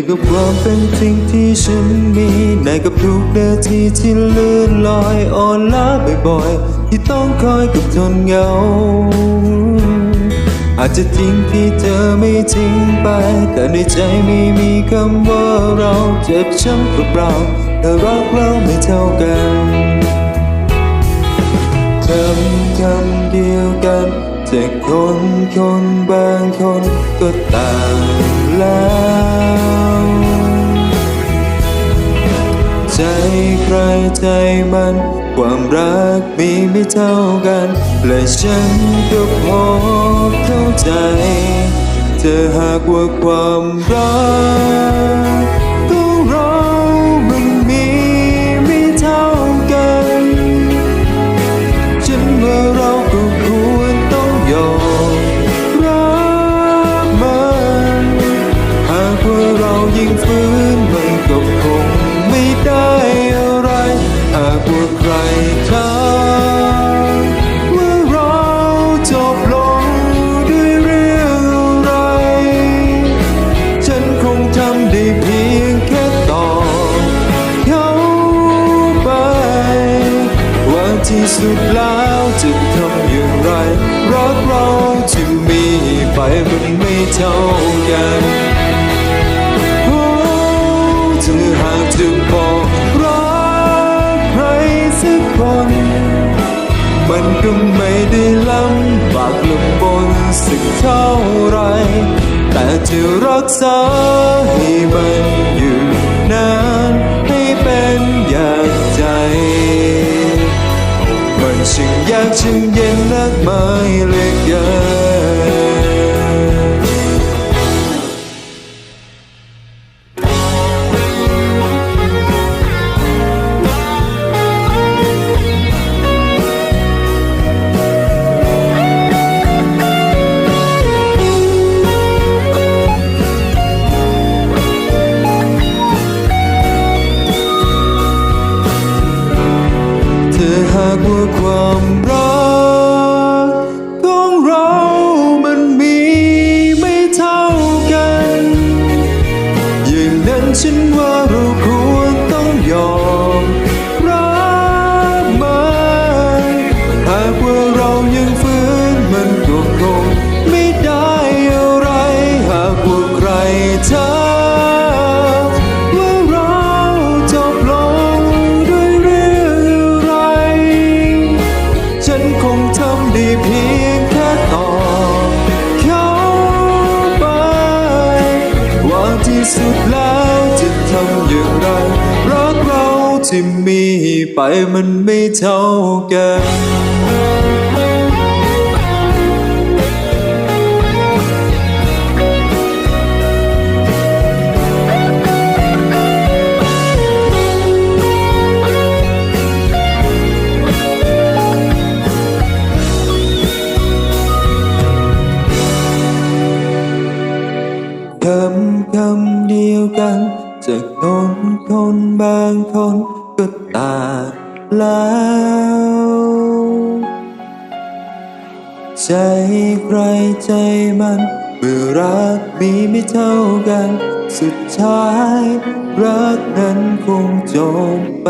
ยกับความเป็นจริงที่ฉันมีในกับทุกนาทีที่เลื่อนลอยอ่อนล้าบ่อยๆ ที่ต้องคอยกับทนเหงา อาจจะจริงที่เธอไม่ทิ้งไป แต่ในใจไม่มีคำว่าเราเจ็บช้ำกับเราแต่รักเราไม่เท่ากันคำคำเดียวกันแต่คนคนบางคนก็ ใจมัน ความรักมีไม่เท่ากัน และฉันก็พอเข้าใจ เธอหากว่าความรัก ที่สุดแล้วจะทำอย่างไรรักเราที่มีไปมันไม่เท่ากันโอ้เธอหากจะบอกรักใครสักคน มันก็ไม่ได้ลำบากลำบนสักเท่าไร แต่จะรักษา มันช่างยากช่า ที่สุดแล้วจะทำอย่างไรรักเราที่มีไปมันไม่เท่ากัน จากคนคนบางคนก็ตาแล้ว ใจใครใจมัน เมื่อรักมีไม่เท่ากัน สุดท้าย รักนั้นคงจบไป